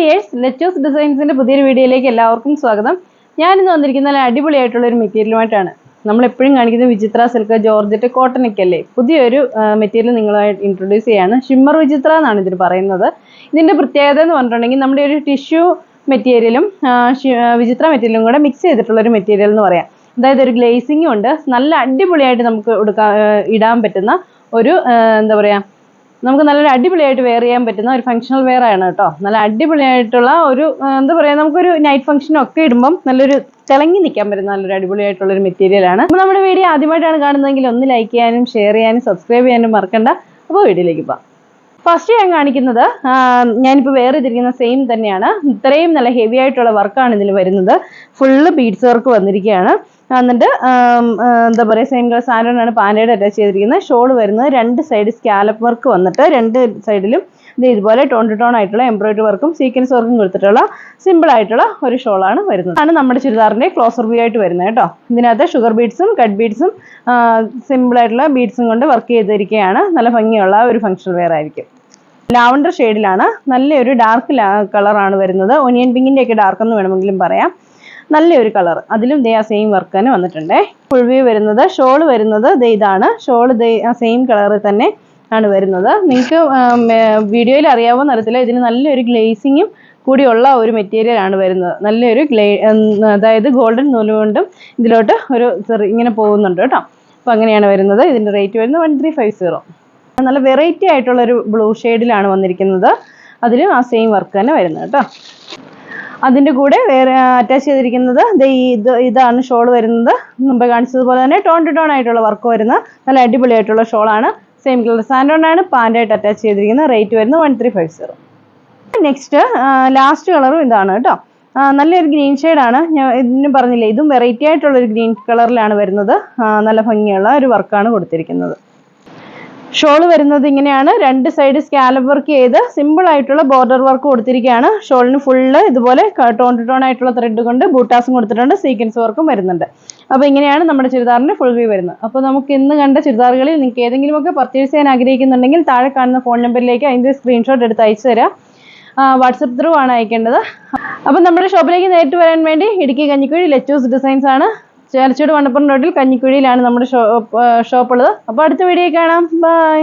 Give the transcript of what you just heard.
Dears നെറ്റോസ് ഡിസൈൻസിന്റെ പുതിയൊരു വീഡിയോയിലേക്ക് എല്ലാവർക്കും സ്വാഗതം. ഞാൻ ഇന്ന് വന്നിരിക്കുന്ന നല്ല അടിപൊളിയായിട്ടുള്ള ഒരു മെറ്റീരിയലുമായിട്ടാണ്. നമ്മൾ എപ്പോഴും കാണിക്കുന്ന വിചിത്ര സിൽക്ക് ജോർജറ്റ് കോട്ടനൊക്കെ അല്ലേ? പുതിയൊരു മെറ്റീരിയൽ നിങ്ങളുമായിട്ട് ഇൻട്രൊഡ്യൂസ് ചെയ്യാണ്. ഷിമ്മർ വിചിത്ര എന്നാണ് ഇതിന് പറയുന്നത്. ഇതിന്റെ പ്രത്യേകത എന്ന് പറഞ്ഞിട്ടുണ്ടെങ്കിൽ നമ്മുടെ ഒരു ടിഷ്യൂ മെറ്റീരിയലും വിചിത്ര മെറ്റീരിയലും കൂടെ മിക്സ് ചെയ്തിട്ടുള്ള ഒരു മെറ്റീരിയൽ എന്ന് പറയാം. അതായത് ഒരു ഗ്ലേസിങ്ങും ഉണ്ട്. നല്ല അടിപൊളിയായിട്ട് നമുക്ക് ഇടാൻ പറ്റുന്ന ഒരു എന്താ പറയാ നമുക്ക് നല്ലൊരു അടിപൊളിയായിട്ട് വെയർ ചെയ്യാൻ പറ്റുന്ന ഒരു ഫംഗ്ഷണൽ വെയർ ആണ് കേട്ടോ. നല്ല അടിപൊളിയായിട്ടുള്ള ഒരു എന്താ പറയുക നമുക്കൊരു നൈറ്റ് ഫംഗ്ഷനും ഒക്കെ ഇടുമ്പം നല്ലൊരു തിളങ്ങി നിൽക്കാൻ പറ്റുന്ന നല്ലൊരു അടിപൊളിയായിട്ടുള്ള ഒരു മെറ്റീരിയൽ ആണ്. അപ്പോൾ നമ്മുടെ വീഡിയോ ആദ്യമായിട്ടാണ് കാണുന്നതെങ്കിൽ ഒന്ന് ലൈക്ക് ചെയ്യാനും ഷെയർ ചെയ്യാനും സബ്സ്ക്രൈബ് ചെയ്യാനും മറക്കണ്ട. അപ്പോൾ വീഡിയോയിലേക്ക് പോകാം ഫസ്റ്റ് ഞാൻ കാണിക്കുന്നത് ഞാനിപ്പോൾ വേറെ ഇതിരിക്കുന്ന സെയിം തന്നെയാണ്. ഇത്രയും നല്ല ഹെവി ആയിട്ടുള്ള വർക്കാണ് ഇതിൽ വരുന്നത്. ഫുള്ള് ബീഡ്സ് വർക്ക് വന്നിരിക്കുകയാണ്. എന്നിട്ട് എന്താ പറയുക സെയിം കളർ സാധനമാണ് പാന്റയുടെ അറ്റാച്ച് ചെയ്തിരിക്കുന്നത്. ഷോൾ വരുന്നത് രണ്ട് സൈഡ് സ്കാലപ്പ് വർക്ക് വന്നിട്ട് രണ്ട് സൈഡിലും ഇത് ഇതുപോലെ ടോൺ ടു ടോൺ ആയിട്ടുള്ള എംബ്രോയിഡറി വർക്കും സീക്വൻസ് വർക്കും കൊടുത്തിട്ടുള്ള സിമ്പിൾ ആയിട്ടുള്ള ഒരു ഷോളാണ് വരുന്നത്. ആണ് നമ്മുടെ ചുരിദാറിന്റെ ക്ലോസർ വ്യൂ ആയിട്ട് വരുന്നത് കേട്ടോ. ഇതിനകത്ത് ഷുഗർ ബീഡ്സും കട്ട് ബീഡ്സും സിമ്പിൾ ആയിട്ടുള്ള ബീഡ്സും കൊണ്ട് വർക്ക് ചെയ്തിരിക്കുകയാണ്. നല്ല ഭംഗിയുള്ള ഒരു ഫംഗ്ഷൻ വെയർ ആയിരിക്കും. ലാവണ്ടർ ഷെയ്ഡിലാണ് നല്ലൊരു ഡാർക്ക് കളറാണ് വരുന്നത്. ഒനിയൻ പിങ്കിന്റെയൊക്കെ ഡാർക്ക് എന്ന് വേണമെങ്കിലും പറയാം. നല്ലൊരു കളർ. അതിലും ദേ ആ സെയിം വർക്ക് തന്നെ വന്നിട്ടുണ്ടേ. ഫുൾ വരുന്നത് ഷോൾ വരുന്നത് ദേ ഇതാണ്. ഷോൾ ദേ ആ സെയിം കളറിൽ തന്നെ ആണ് വരുന്നത്. നിങ്ങൾക്ക് വീഡിയോയിൽ അറിയാവുന്ന തരത്തിൽ ഇതിന് നല്ലൊരു ഗ്ലേസിങ്ങും കൂടിയുള്ള ഒരു മെറ്റീരിയൽ ആണ് വരുന്നത്. നല്ലൊരു ഗ്ലേ അതായത് ഗോൾഡൻ നൂൽ കൊണ്ടും ഇതിലോട്ട് ഒരു ഇങ്ങനെ പോകുന്നുണ്ട് കേട്ടോ. അപ്പോൾ അങ്ങനെയാണ് വരുന്നത്. ഇതിന്റെ റേറ്റ് വരുന്നത് വൺ ത്രീ ഫൈവ് സീറോ നല്ല വെറൈറ്റി ആയിട്ടുള്ളൊരു ബ്ലൂ ഷെയ്ഡിലാണ് വന്നിരിക്കുന്നത്. അതിലും ആ സെയിം വർക്ക് തന്നെ വരുന്നത് കേട്ടോ. അതിന്റെ കൂടെ വേറെ അറ്റാച്ച് ചെയ്തിരിക്കുന്നത് ഇത് ഇതാണ് ഷോൾ വരുന്നത്. മുമ്പ് കാണിച്ചതുപോലെ തന്നെ ടോൺ ടു ടോൺ ആയിട്ടുള്ള വർക്ക് വരുന്ന നല്ല അടിപൊളിയായിട്ടുള്ള ഷോളാണ് സെയിം കളർ സാൻഡോൺ ആണ് പാന്റായിട്ട് അറ്റാച്ച് ചെയ്തിരിക്കുന്നത്. റേറ്റ് വരുന്നത് one three five zero next last കളറും ഇതാണ് കേട്ടോ. നല്ലൊരു ഗ്രീൻ ആണ്. ഞാൻ ഇതിന് പറഞ്ഞില്ലേ ഇതും വെറൈറ്റി ആയിട്ടുള്ള ഒരു ഗ്രീൻ കളറിലാണ് വരുന്നത്. നല്ല ഭംഗിയുള്ള ഒരു വർക്കാണ് കൊടുത്തിരിക്കുന്നത്. ഷോൾ വരുന്നത് ഇങ്ങനെയാണ്. രണ്ട് സൈഡ് സ്കാലപ്പ് വർക്ക് ചെയ്ത് സിമ്പിൾ ആയിട്ടുള്ള ബോർഡർ വർക്ക് കൊടുത്തിരിക്കുകയാണ്. ഷോളിന് ഫുള്ള് ഇതുപോലെ ടോൺ ടു ടോൺ ആയിട്ടുള്ള ത്രെഡ് കൊണ്ട് ബൂട്ടാസും കൊടുത്തിട്ടുണ്ട്. സീക്വൻസ് വർക്കും വരുന്നുണ്ട്. അപ്പോൾ ഇങ്ങനെയാണ് നമ്മുടെ ചുരിദാറിന്റെ ഫുൾ വ്യൂ വരുന്നത്. അപ്പോൾ നമുക്ക് ഇന്ന് കണ്ട ചുരിദാറുകളിൽ നിങ്ങൾക്ക് ഏതെങ്കിലുമൊക്കെ പർച്ചേസ് ചെയ്യാൻ ആഗ്രഹിക്കുന്നുണ്ടെങ്കിൽ താഴെ കാണുന്ന ഫോൺ നമ്പറിലേക്ക് അതിന്റെ സ്ക്രീൻഷോട്ട് എടുത്ത് അയച്ചു തരാം. വാട്സപ്പ് ത്രൂ ആണ് അയക്കേണ്ടത്. അപ്പം നമ്മുടെ ഷോപ്പിലേക്ക് നേരിട്ട് വരാൻ വേണ്ടി ഇടുക്കി കഞ്ഞിക്കുഴി ലെറ്റൂസ് ഡിസൈൻസ് ആണ്. ചേർച്ചോട് മണപ്പുറം റോഡിൽ കഞ്ഞിക്കുഴിയിലാണ് നമ്മുടെ ഷോപ്പ് ഷോപ്പ് ഉള്ളത്. അപ്പോൾ അടുത്ത വീഡിയോ കാണാം. ബൈ.